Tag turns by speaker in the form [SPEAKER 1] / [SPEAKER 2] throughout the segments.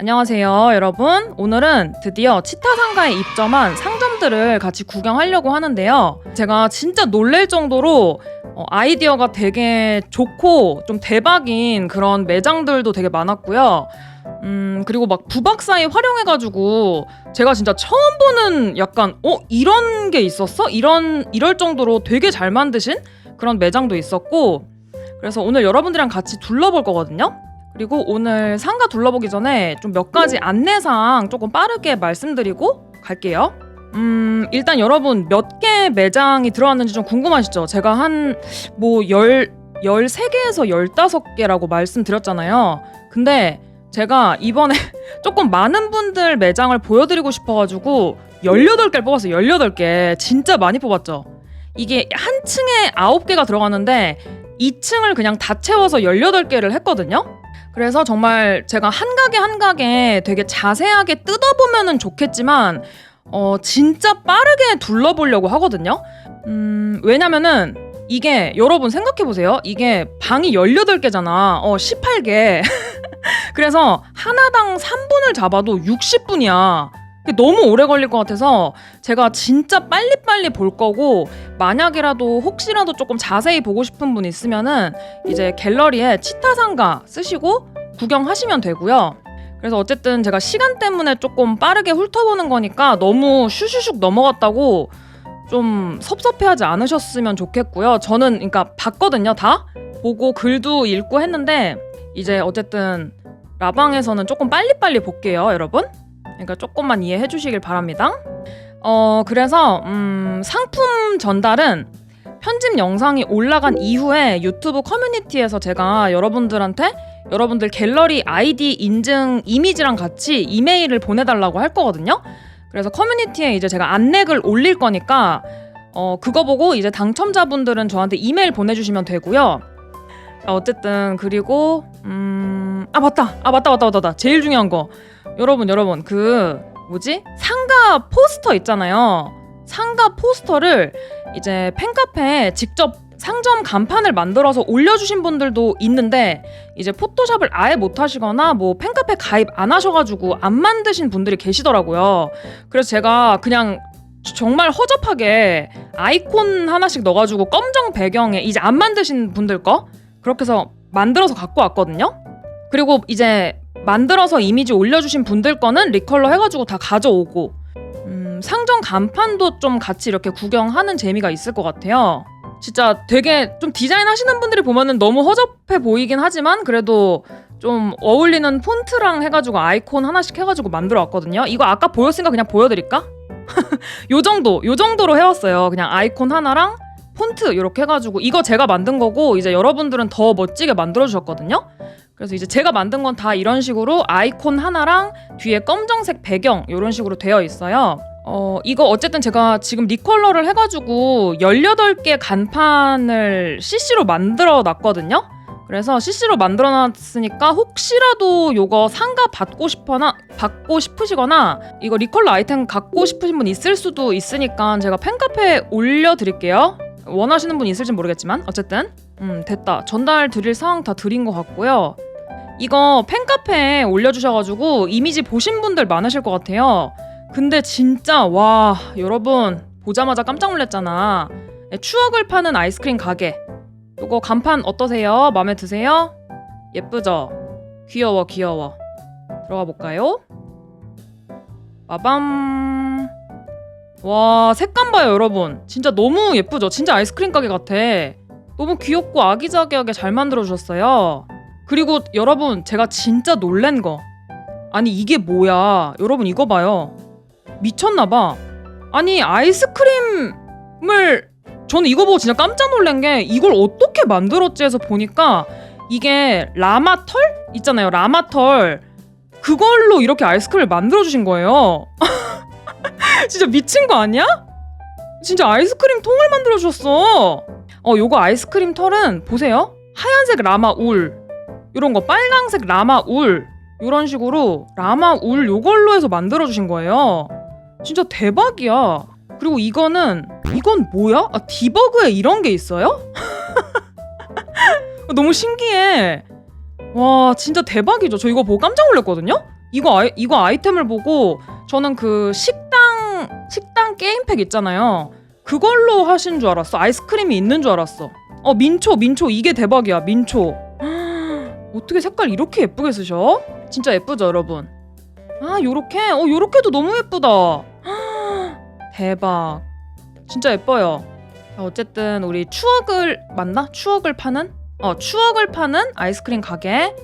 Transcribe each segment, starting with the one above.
[SPEAKER 1] 안녕하세요, 여러분. 오늘은 드디어 치타 상가에 입점한 상점들을 같이 구경하려고 하는데요. 제가 진짜 놀랄 정도로 어, 아이디어가 되게 좋고 좀 대박인 그런 매장들도 되게 많았고요. 음, 그리고 막 부박사에 활용해가지고 제가 진짜 처음 보는 약간, 어, 이런 게 있었어? 이런, 이럴 정도로 되게 잘 만드신 그런 매장도 있었고, 그래서 오늘 여러분들이랑 같이 둘러볼 거거든요. 그리고 오늘 상가 둘러보기 전에 좀 몇 가지 안내사항 조금 빠르게 말씀드리고 갈게요. 음, 일단 여러분 몇 개 매장이 들어왔는지 좀 궁금하시죠? 제가 한뭐 열, 13개에서 15개라고 말씀드렸잖아요. 근데 제가 이번에 조금 많은 분들 매장을 보여드리고 싶어가지고 18개를 뽑았어요. 18개. 진짜 많이 뽑았죠? 이게 한 층에 9개가 들어가는데 2층을 그냥 다 채워서 18개를 했거든요. 그래서 정말 제가 한 가게 한 가게 되게 자세하게 뜯어보면은 좋겠지만 어 진짜 빠르게 둘러보려고 하거든요. 음 왜냐면은 이게 여러분 생각해 보세요. 이게 방이 18개잖아. 어 18개. 그래서 하나당 3분을 잡아도 60분이야. 너무 오래 걸릴 것 같아서 제가 진짜 빨리빨리 볼 거고 만약이라도 혹시라도 조금 자세히 보고 싶은 분 있으면은 이제 갤러리에 치타상가 쓰시고 구경하시면 되고요. 그래서 어쨌든 제가 시간 때문에 조금 빠르게 훑어보는 거니까 너무 슈슈슉 넘어갔다고 좀 섭섭해하지 않으셨으면 좋겠고요. 저는 그러니까 봤거든요, 다 보고 글도 읽고 했는데 이제 어쨌든 라방에서는 조금 빨리빨리 볼게요, 여러분. 그러니까 조금만 이해해 주시길 바랍니다. 어, 그래서 음, 상품 전달은 편집 영상이 올라간 이후에 유튜브 커뮤니티에서 제가 여러분들한테 여러분들 갤러리 아이디 인증 이미지랑 같이 이메일을 보내달라고 할 거거든요. 그래서 커뮤니티에 이제 제가 안내글 올릴 거니까 어, 그거 보고 이제 당첨자분들은 저한테 이메일 보내주시면 되고요. 아, 어쨌든 그리고 음, 아 맞다, 아 맞다, 맞다, 맞다, 맞다. 제일 중요한 거 여러분, 여러분 그 뭐지 상가 포스터 있잖아요. 상가 포스터를 이제 팬카페에 직접 상점 간판을 만들어서 올려주신 분들도 있는데 이제 포토샵을 아예 못 하시거나 뭐 팬카페 가입 안 하셔가지고 안 만드신 분들이 계시더라고요. 그래서 제가 그냥 정말 허접하게 아이콘 하나씩 넣어가지고 검정 배경에 이제 안 만드신 분들 거 그렇게 해서 만들어서 갖고 왔거든요. 그리고 이제 만들어서 이미지 올려주신 분들 거는 리컬러 해가지고 다 가져오고 음, 상점 간판도 좀 같이 이렇게 구경하는 재미가 있을 것 같아요. 진짜 되게 좀 디자인 하시는 분들이 보면은 너무 허접해 보이긴 하지만 그래도 좀 어울리는 폰트랑 해가지고 아이콘 하나씩 해가지고 만들어 왔거든요. 이거 아까 보였으니까 그냥 보여드릴까? 요 정도, 요 정도로 해왔어요. 그냥 아이콘 하나랑 폰트 이렇게 해가지고 이거 제가 만든 거고 이제 여러분들은 더 멋지게 만들어 주셨거든요. 그래서 이제 제가 만든 건 다 이런 식으로 아이콘 하나랑 뒤에 검정색 배경 이런 식으로 되어 있어요. 어, 이거 어쨌든 제가 지금 리컬러를 해가지고 18개 간판을 CC로 만들어 놨거든요. 그래서 CC로 만들어 놨으니까 혹시라도 요거 상가 받고 싶거나 받고 싶으시거나 이거 리컬러 아이템 갖고 싶으신 분 있을 수도 있으니까 제가 팬카페에 올려 드릴게요. 원하시는 분 있을지 모르겠지만 어쨌든 음 됐다 전달 드릴 사항 다 드린 것 같고요. 이거 팬카페에 올려주셔가지고 이미지 보신 분들 많으실 것 같아요. 근데 진짜 와 여러분 보자마자 깜짝 놀랐잖아. 네, 추억을 파는 아이스크림 가게. 이거 간판 어떠세요? 마음에 드세요? 예쁘죠? 귀여워 귀여워. 들어가 볼까요? 빠밤. 와 색감 봐요 여러분. 진짜 너무 예쁘죠? 진짜 아이스크림 가게 같아. 너무 귀엽고 아기자기하게 잘 만들어 주셨어요. 그리고 여러분 제가 진짜 놀란 거. 아니 이게 뭐야? 여러분 이거 봐요. 미쳤나봐. 아니 아이스크림을 저는 이거 보고 진짜 깜짝 놀란 게 이걸 어떻게 만들었지 해서 보니까 이게 라마털 있잖아요 라마털 그걸로 이렇게 아이스크림을 만들어 주신 거예요. 진짜 미친 거 아니야? 진짜 아이스크림 통을 만들어 주셨어. 어 요거 아이스크림 털은 보세요 하얀색 라마 울 이런 거 빨강색 라마 울 이런 식으로 라마 울 요걸로 해서 만들어 주신 거예요. 진짜 대박이야. 그리고 이거는 이건 뭐야? 아, 디버그에 이런 게 있어요? 너무 신기해. 와 진짜 대박이죠. 저 이거 보고 깜짝 놀랐거든요. 이거 아이, 이거 아이템을 보고 저는 그 식당 식당 게임팩 있잖아요. 그걸로 하신 줄 알았어. 아이스크림이 있는 줄 알았어. 어 민초 민초 이게 대박이야 민초. 어떻게 색깔 이렇게 예쁘게 쓰셔? 진짜 예쁘죠 여러분? 아 요렇게 어 요렇게도 너무 예쁘다. 대박. 진짜 예뻐요. 자, 어쨌든 우리 추억을 맞나? 추억을 파는? 어 추억을 파는 아이스크림 가게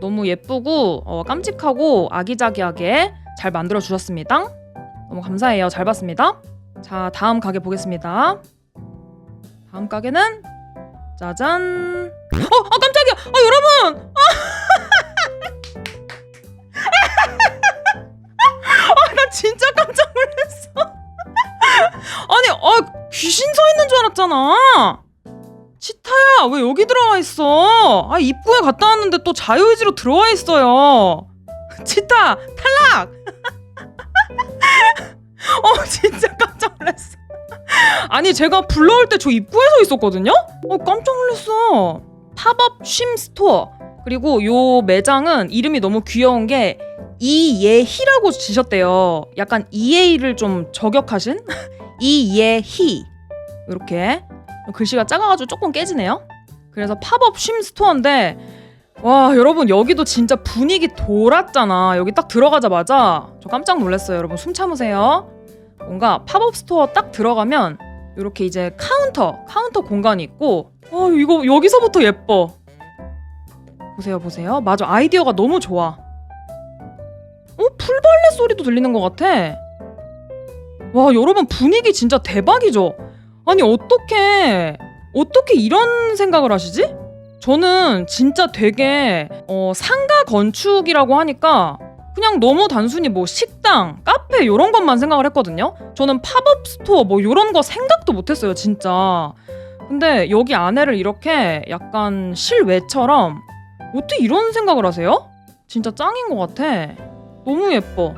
[SPEAKER 1] 너무 예쁘고 어, 깜찍하고 아기자기하게 잘 만들어 주셨습니다. 너무 감사해요. 잘 봤습니다. 자 다음 가게 보겠습니다. 다음 가게는 짜잔. 어, 아 깜짝이야. 아 여러분. 아, 나 진짜 깜짝 놀랐어. 아니, 아 귀신 서 있는 줄 알았잖아. 치타야, 왜 여기 들어와 있어? 아 입구에 갔다 왔는데 또 자유의지로 들어와 있어요. 치타 탈락. 어 진짜 깜짝 놀랐어. 아니 제가 불러올 때 저 입구에 서 있었거든요. 어 깜짝 놀랐어. 팝업 쉼 스토어. 그리고 요 매장은 이름이 너무 귀여운 게 이예희라고 지셨대요. 약간 이예희를 좀 저격하신 이예희 이렇게 글씨가 작아가지고 조금 깨지네요. 그래서 팝업 쉼 스토어인데 와 여러분 여기도 진짜 분위기 돌았잖아. 여기 딱 들어가자마자 저 깜짝 놀랐어요. 여러분 숨 참으세요. 뭔가 팝업 스토어 딱 들어가면 이렇게 이제 카운터 카운터 공간이 있고 어 이거 여기서부터 예뻐. 보세요 보세요. 맞아 아이디어가 너무 좋아. 어 풀벌레 소리도 들리는 것 같아. 와 여러분 분위기 진짜 대박이죠. 아니 어떻게 어떻게 이런 생각을 하시지? 저는 진짜 되게 어, 상가 건축이라고 하니까 그냥 너무 단순히 뭐 식 당, 카페 이런 것만 생각을 했거든요. 저는 팝업 스토어 뭐 이런 거 생각도 못했어요, 진짜. 근데 여기 안에를 이렇게 약간 실외처럼 어떻게 이런 생각을 하세요? 진짜 짱인 것 같아. 너무 예뻐.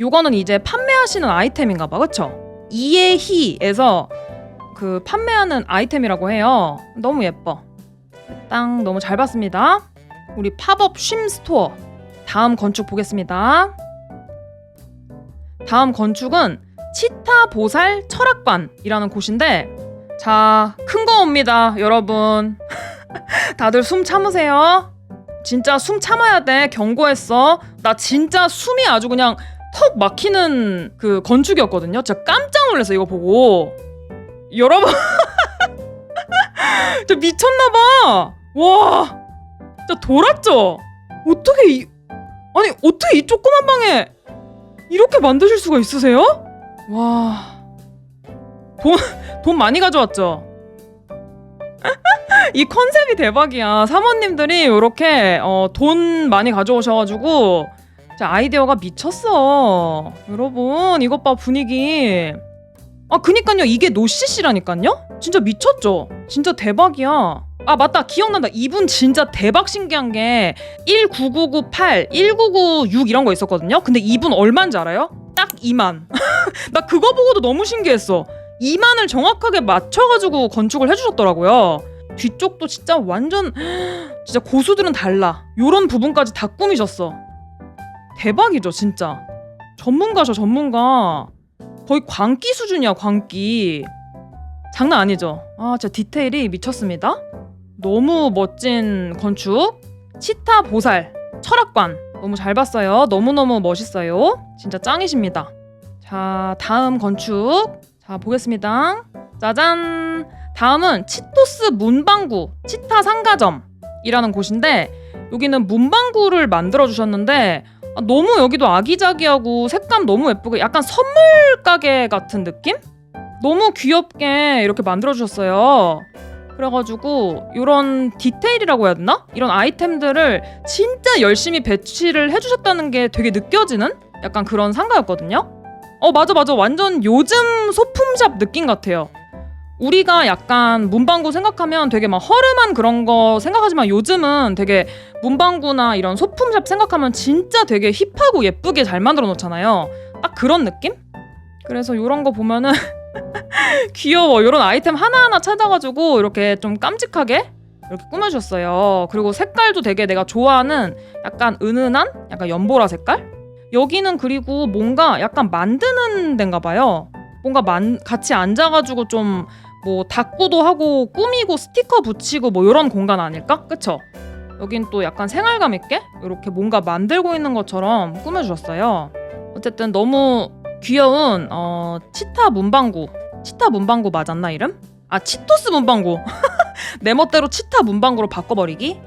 [SPEAKER 1] 요거는 이제 판매하시는 아이템인가 봐, 그쵸? 이에희에서 그 판매하는 아이템이라고 해요. 너무 예뻐. 땅 너무 잘 봤습니다. 우리 팝업 쉼 스토어. 다음 건축 보겠습니다. 다음 건축은 치타 보살 철학관이라는 곳인데 자, 큰 거 옵니다, 여러분. 다들 숨 참으세요. 진짜 숨 참아야 돼. 경고했어. 나 진짜 숨이 아주 그냥 턱 막히는 그 건축이었거든요. 진짜 깜짝 놀랐어 이거 보고. 여러분, 저 미쳤나 봐. 와, 진짜 돌았죠. 어떻게 이 아니 어떻게 이 조그만 방에 이렇게 만드실 수가 있으세요? 와, 돈 돈 많이 가져왔죠. 이 컨셉이 대박이야. 사모님들이 이렇게 어, 돈 많이 가져오셔가지고 진짜 아이디어가 미쳤어. 여러분 이것 봐 분위기. 아 그니까요 이게 노시시라니까요. 진짜 미쳤죠. 진짜 대박이야. 아 맞다 기억난다. 이분 진짜 대박 신기한 게 19998, 1996 이런 거 있었거든요. 근데 이분 얼마인지 알아요? 딱 2만. 나 그거 보고도 너무 신기했어. 2만을 정확하게 맞춰가지고 건축을 해주셨더라고요. 뒤쪽도 진짜 완전 진짜 고수들은 달라. 요런 부분까지 다 꾸미셨어. 대박이죠, 진짜. 전문가셔, 전문가. 거의 광기 수준이야, 광기. 장난 아니죠? 아, 진짜 디테일이 미쳤습니다. 너무 멋진 건축. 치타 보살, 철학관. 너무 잘 봤어요. 너무너무 멋있어요. 진짜 짱이십니다. 자, 다음 건축. 자, 보겠습니다. 짜잔. 다음은 치토스 문방구, 치타 상가점이라는 곳인데, 여기는 문방구를 만들어 주셨는데, 아, 너무 여기도 아기자기하고 색감 너무 예쁘고 약간 선물 가게 같은 느낌? 너무 귀엽게 이렇게 만들어 주셨어요. 그래가지고 이런 디테일이라고 해야 되나? 이런 아이템들을 진짜 열심히 배치를 해주셨다는 게 되게 느껴지는 약간 그런 상가였거든요. 어 맞아 맞아 완전 요즘 소품샵 느낌 같아요. 우리가 약간 문방구 생각하면 되게 막 허름한 그런 거 생각하지만 요즘은 되게 문방구나 이런 소품샵 생각하면 진짜 되게 힙하고 예쁘게 잘 만들어 놓잖아요. 딱 그런 느낌? 그래서 이런 거 보면은 귀여워. 이런 아이템 하나하나 찾아가지고 이렇게 좀 깜찍하게 이렇게 꾸며주셨어요. 그리고 색깔도 되게 내가 좋아하는 약간 은은한 약간 연보라 색깔? 여기는 그리고 뭔가 약간 만드는 데인가 봐요. 뭔가 만, 같이 앉아가지고 좀 뭐 닦고도 하고 꾸미고 스티커 붙이고 뭐 이런 공간 아닐까? 그쵸? 여긴 또 약간 생활감 있게 이렇게 뭔가 만들고 있는 것처럼 꾸며주셨어요. 어쨌든 너무 귀여운 어, 치타 문방구. 치타 문방구 맞았나 이름? 아 치토스 문방구. 내 멋대로 치타 문방구로 바꿔버리기.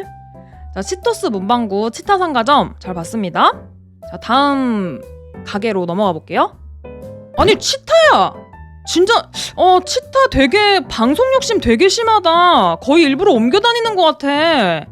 [SPEAKER 1] 자 치토스 문방구 치타 상가점 잘 봤습니다. 자 다음 가게로 넘어가 볼게요. 아니 치타야. 진짜 어 치타 되게 방송 욕심 되게 심하다. 거의 일부러 옮겨 다니는 것 같아.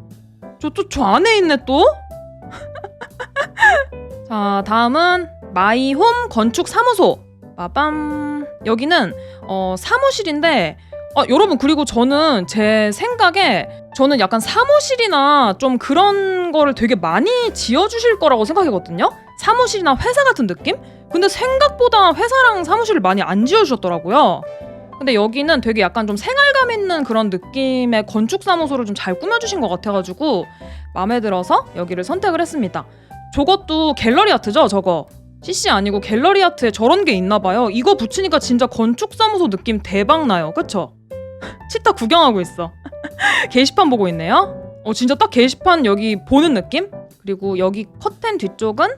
[SPEAKER 1] 저 또 저 안에 있네 또. 자 다음은 마이홈 건축 사무소. 빠밤. 여기는 어 사무실인데 아 여러분 그리고 저는 제 생각에 저는 약간 사무실이나 좀 그런 거를 되게 많이 지어 주실 거라고 생각했거든요. 사무실이나 회사 같은 느낌? 근데 생각보다 회사랑 사무실을 많이 안 지어 주셨더라고요. 근데 여기는 되게 약간 좀 생활감 있는 그런 느낌의 건축 사무소를 좀 잘 꾸며 주신 것 같아 가지고 마음에 들어서 여기를 선택을 했습니다. 저것도 갤러리 아트죠, 저거. CC 아니고 갤러리 아트에 저런 게 있나 봐요. 이거 붙이니까 진짜 건축 사무소 느낌 대박 나요. 그쵸? 치타 구경하고 있어. 게시판 보고 있네요. 어 진짜 딱 게시판 여기 보는 느낌? 그리고 여기 커튼 뒤쪽은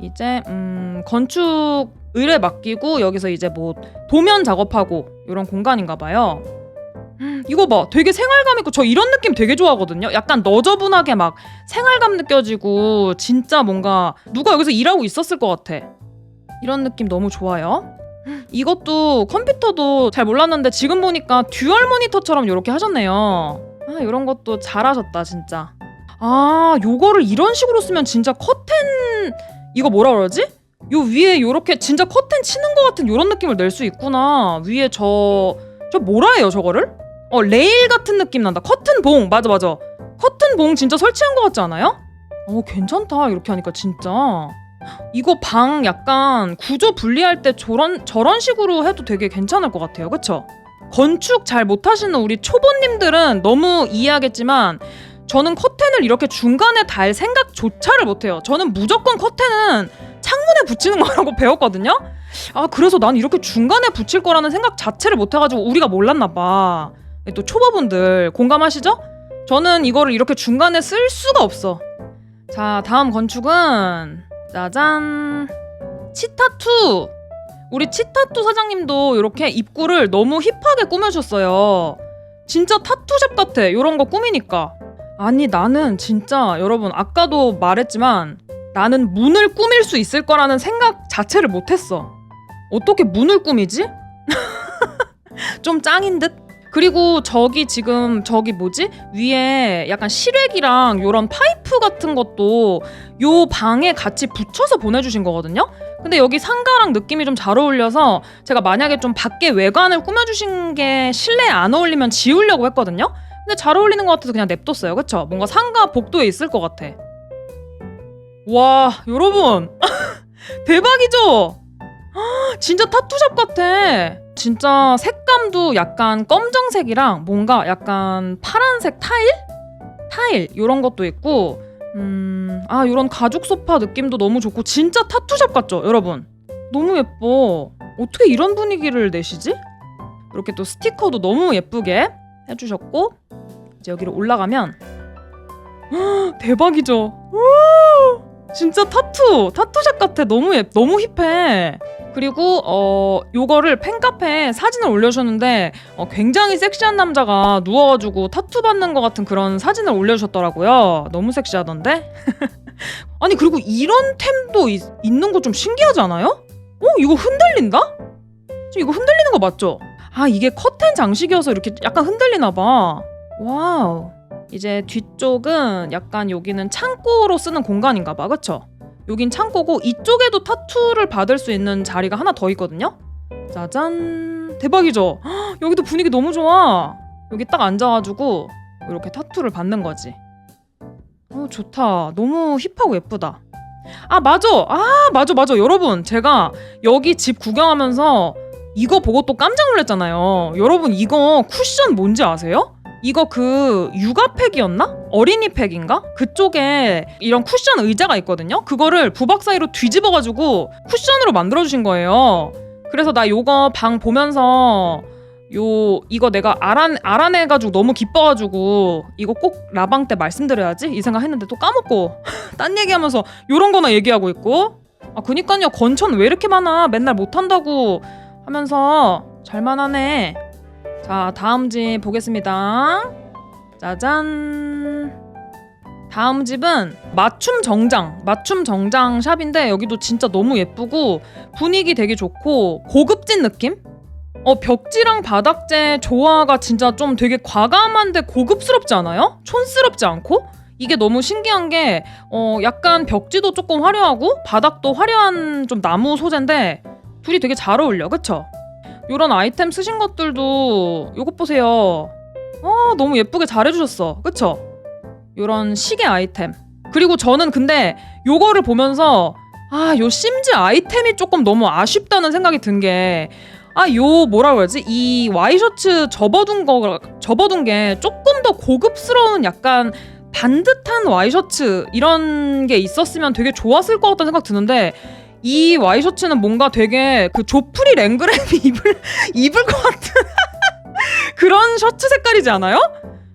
[SPEAKER 1] 이제 음 건축 의뢰 맡기고 여기서 이제 뭐 도면 작업하고 이런 공간인가 봐요. 음, 이거 봐. 되게 생활감 있고 저 이런 느낌 되게 좋아하거든요. 약간 너저분하게 막 생활감 느껴지고 진짜 뭔가 누가 여기서 일하고 있었을 것 같아. 이런 느낌 너무 좋아요. 이것도 컴퓨터도 잘 몰랐는데 지금 보니까 듀얼 모니터처럼 이렇게 하셨네요. 아, 이런 것도 잘하셨다, 진짜. 아, 요거를 이런 식으로 쓰면 진짜 커튼 이거 뭐라 그러지? 요 위에 요렇게 진짜 커튼 치는 것 같은 요런 느낌을 낼 수 있구나. 위에 저, 저 뭐라 해요, 저거를? 어, 레일 같은 느낌 난다. 커튼 봉, 맞아, 맞아. 커튼 봉 진짜 설치한 것 같지 않아요? 어, 괜찮다. 이렇게 하니까 진짜. 이거 방 약간 구조 분리할 때 저런, 저런 식으로 해도 되게 괜찮을 것 같아요. 그쵸? 건축 잘 못하시는 우리 초보님들은 너무 이해하겠지만 저는 커튼을 이렇게 중간에 달 생각조차를 못해요. 저는 무조건 커튼은 창문에 붙이는 거라고 배웠거든요. 아 그래서 난 이렇게 중간에 붙일 거라는 생각 자체를 못해가지고 우리가 몰랐나 봐. 또 초보분들 공감하시죠? 저는 이거를 이렇게 중간에 쓸 수가 없어. 자 다음 건축은 짜잔 치타투. 우리 치타투 사장님도 이렇게 입구를 너무 힙하게 꾸며주셨어요. 진짜 타투샵 같아. 이런 거 꾸미니까. 아니 나는 진짜 여러분 아까도 말했지만 나는 문을 꾸밀 수 있을 거라는 생각 자체를 못했어. 어떻게 문을 꾸미지? 좀 짱인 듯? 그리고 저기 지금 저기 뭐지? 위에 약간 실외기랑 요런 파이프 같은 것도 요 방에 같이 붙여서 보내주신 거거든요? 근데 여기 상가랑 느낌이 좀 잘 어울려서 제가 만약에 좀 밖에 외관을 꾸며주신 게 실내에 안 어울리면 지우려고 했거든요? 근데 잘 어울리는 것 같아서 그냥 냅뒀어요. 그쵸? 뭔가 상가 복도에 있을 것 같아. 와, 여러분. 대박이죠? 진짜 타투샵 같아. 진짜 색감도 약간 검정색이랑 뭔가 약간 파란색 타일? 타일 이런 것도 있고 음, 아 이런 가죽 소파 느낌도 너무 좋고 진짜 타투샵 같죠, 여러분? 너무 예뻐. 어떻게 이런 분위기를 내시지? 이렇게 또 스티커도 너무 예쁘게 해주셨고 이제 여기로 올라가면 헉, 대박이죠. 우! 진짜 타투 타투샵 같아. 너무 예 너무 힙해. 그리고 어 요거를 팬카페에 사진을 올려주셨는데 어, 굉장히 섹시한 남자가 누워가지고 타투 받는 것 같은 그런 사진을 올려주셨더라고요. 너무 섹시하던데. 아니 그리고 이런 템도 있, 있는 거 좀 신기하지 않아요? 어 이거 흔들린다? 지금 이거 흔들리는 거 맞죠? 아 이게 커튼 장식이어서 이렇게 약간 흔들리나 봐. 와우. 이제 뒤쪽은 약간 여기는 창고로 쓰는 공간인가 봐. 그쵸? 여긴 창고고 이쪽에도 타투를 받을 수 있는 자리가 하나 더 있거든요. 짜잔. 대박이죠? 헉, 여기도 분위기 너무 좋아. 여기 딱 앉아가지고 이렇게 타투를 받는 거지. 어, 좋다. 너무 힙하고 예쁘다. 아, 맞아. 아, 맞아, 맞아. 여러분, 제가 여기 집 구경하면서 이거 보고 또 깜짝 놀랐잖아요. 여러분, 이거 쿠션 뭔지 아세요? 이거 그 육아팩이었나? 어린이 팩인가? 그쪽에 이런 쿠션 의자가 있거든요. 그거를 부박 사이로 뒤집어가지고 쿠션으로 만들어주신 거예요. 그래서 나 요거 방 보면서 요 이거 내가 알아 알아내가지고 너무 기뻐가지고 이거 꼭 라방 때 말씀드려야지 이 생각 했는데 또 까먹고 딴 얘기하면서 요런 거나 얘기하고 있고 아 그니까요 건천 왜 이렇게 많아 맨날 못한다고 하면서 잘만 하네 자 다음 집 보겠습니다 짜잔 다음 집은 맞춤 정장 맞춤 정장 샵인데 여기도 진짜 너무 예쁘고 분위기 되게 좋고 고급진 느낌? 어 벽지랑 바닥재 조화가 진짜 좀 되게 과감한데 고급스럽지 않아요? 촌스럽지 않고? 이게 너무 신기한 게 어 약간 벽지도 조금 화려하고 바닥도 화려한 좀 나무 소재인데 둘이 되게 잘 어울려 그쵸? 요런 아이템 쓰신 것들도 요것 보세요. 어 너무 예쁘게 잘 해주셨어. 그쵸? 요런 시계 아이템. 그리고 저는 근데 요거를 보면서 아 요 심즈 아이템이 조금 너무 아쉽다는 생각이 든 게 아 요 뭐라 그러지? 이 와이셔츠 접어둔 거 접어둔 게 조금 더 고급스러운 약간 반듯한 와이셔츠 이런 게 있었으면 되게 좋았을 것 같다는 생각 드는데 이 와이셔츠는 뭔가 되게 그 조프리 랭그랩이 입을 입을 것 같은 그런 셔츠 색깔이지 않아요?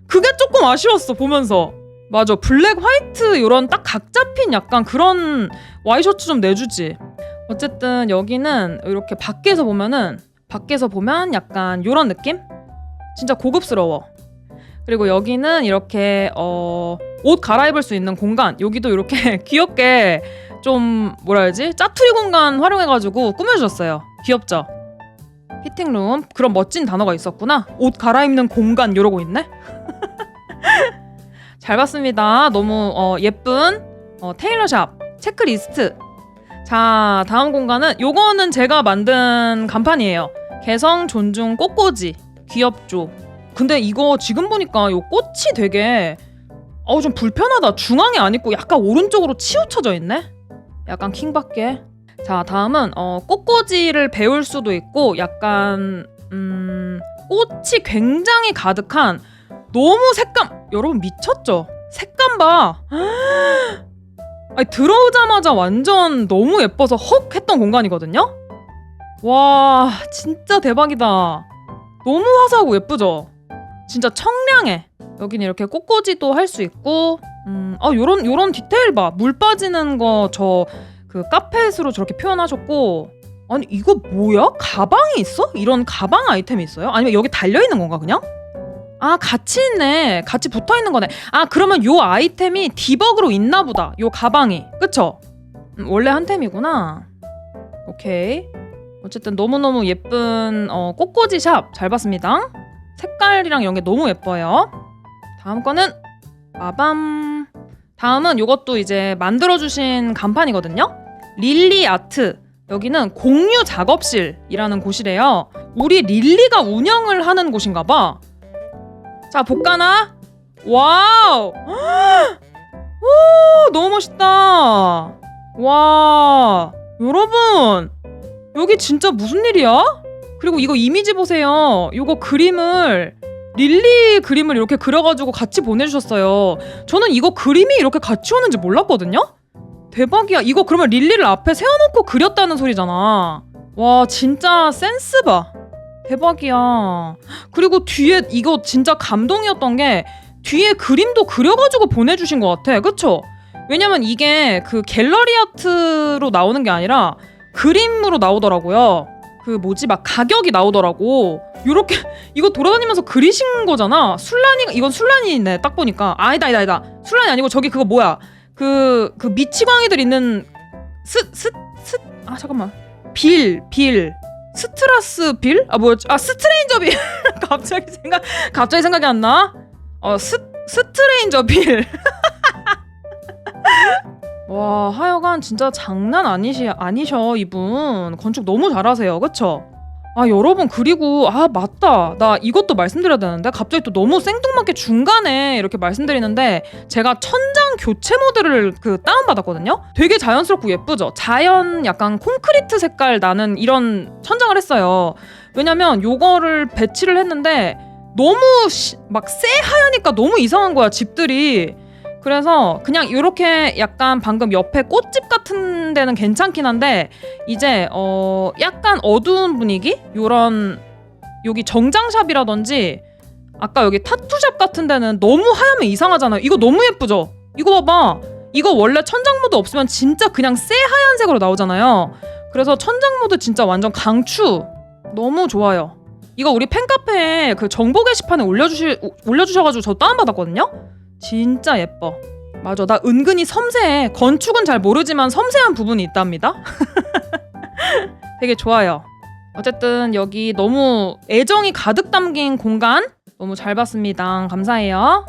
[SPEAKER 1] 그게 조금 아쉬웠어 보면서. 맞아 블랙 화이트 이런 딱 각 잡힌 약간 그런 와이셔츠 좀 내주지. 어쨌든 여기는 이렇게 밖에서 보면은 밖에서 보면 약간 이런 느낌? 진짜 고급스러워. 그리고 여기는 이렇게 어, 옷 갈아입을 수 있는 공간. 여기도 이렇게 귀엽게 좀 뭐라 해야지? 짜투리 공간 활용해가지고 꾸며주셨어요. 귀엽죠? 피팅룸. 그런 멋진 단어가 있었구나. 옷 갈아입는 공간 이러고 있네? 잘 봤습니다. 너무 어, 예쁜 어, 테일러샵 체크리스트. 자 다음 공간은 요거는 제가 만든 간판이에요. 개성 존중 꽃꽂이. 귀엽죠? 근데 이거 지금 보니까 요 꽃이 되게 어우 좀 불편하다. 중앙에 안 있고 약간 오른쪽으로 치우쳐져 있네 약간 킹받게 자 다음은 어, 꽃꽂이를 배울 수도 있고 약간 음, 꽃이 굉장히 가득한 너무 색감. 여러분 미쳤죠? 색감 봐. 아니 들어오자마자 완전 너무 예뻐서 헉 했던 공간이거든요? 와 진짜 대박이다. 너무 화사하고 예쁘죠? 진짜 청량해. 여기는 이렇게 꽃꽂이도 할 수 있고 음, 아 요런 요런 디테일 봐. 물 빠지는 거 저 그 카펫으로 저렇게 표현하셨고 아니 이거 뭐야? 가방이 있어? 이런 가방 아이템이 있어요? 아니면 여기 달려 있는 건가 그냥? 아 같이 있네. 같이 붙어 있는 거네. 아 그러면 요 아이템이 디벅으로 있나 보다. 요 가방이. 그쵸? 음, 원래 한 템이구나. 오케이. 어쨌든 너무너무 예쁜 어, 꽃꽂이 샵. 잘 봤습니다. 색깔이랑 이런 게 너무 예뻐요. 다음 거는 빠밤 다음은 요것도 이제 만들어주신 간판이거든요 릴리 아트 여기는 공유 작업실이라는 곳이래요 우리 릴리가 운영을 하는 곳인가 봐 자, 볼까나? 와우! 오, 너무 멋있다. 와, 여러분, 여기 진짜 무슨 일이야? 그리고 이거 이미지 보세요. 이거 그림을 릴리 그림을 이렇게 그려가지고 같이 보내주셨어요. 저는 이거 그림이 이렇게 같이 오는지 몰랐거든요. 대박이야. 이거 그러면 릴리를 앞에 세워놓고 그렸다는 소리잖아. 와, 진짜 센스 봐. 대박이야. 그리고 뒤에 이거 진짜 감동이었던 게 뒤에 그림도 그려가지고 보내주신 것 같아. 그쵸? 왜냐면 이게 그 갤러리 아트로 나오는 게 아니라 그림으로 나오더라고요. 그 뭐지 막 가격이 나오더라고. 요렇게 이거 돌아다니면서 그리신 거잖아. 술란이 이건 술란이네. 딱 보니까 아니다 아니다 아니다. 술란이 아니고 저기 그거 뭐야? 그그 미치광이들 있는 스스스아 잠깐만 빌 빌. 스트라스 빌? 아 뭐였지? 아 스트레인저 빌. 갑자기 생각 갑자기 생각이 안 나. 어 스 스트레인저 빌. 와 하여간 진짜 장난 아니시 아니셔 이분. 건축 너무 잘하세요. 그쵸? 아 여러분 그리고 아 맞다. 나 이것도 말씀드려야 되는데 갑자기 또 너무 생뚱맞게 중간에 이렇게 말씀드리는데 제가 천장 교체 모델을 그 다운받았거든요? 되게 자연스럽고 예쁘죠? 자연 약간 콘크리트 색깔 나는 이런 천장을 했어요. 왜냐면 요거를 배치를 했는데 너무 시- 막 새하얘니까 너무 이상한 거야 집들이 그래서 그냥 이렇게 약간 방금 옆에 꽃집 같은 데는 괜찮긴 한데 이제 어 약간 어두운 분위기? 요런 여기 정장샵이라든지 아까 여기 타투샵 같은 데는 너무 하얗면 이상하잖아요. 이거 너무 예쁘죠? 이거 봐봐. 이거 원래 천장 모드 없으면 진짜 그냥 새하얀색으로 나오잖아요. 그래서 천장 모드 진짜 완전 강추. 너무 좋아요. 이거 우리 팬카페에 그 정보 게시판에 올려주시 올려주셔가지고 저 다운받았거든요. 진짜 예뻐. 맞아, 나 은근히 섬세해. 건축은 잘 모르지만 섬세한 부분이 있답니다. 되게 좋아요. 어쨌든 여기 너무 애정이 가득 담긴 공간 너무 잘 봤습니다. 감사해요.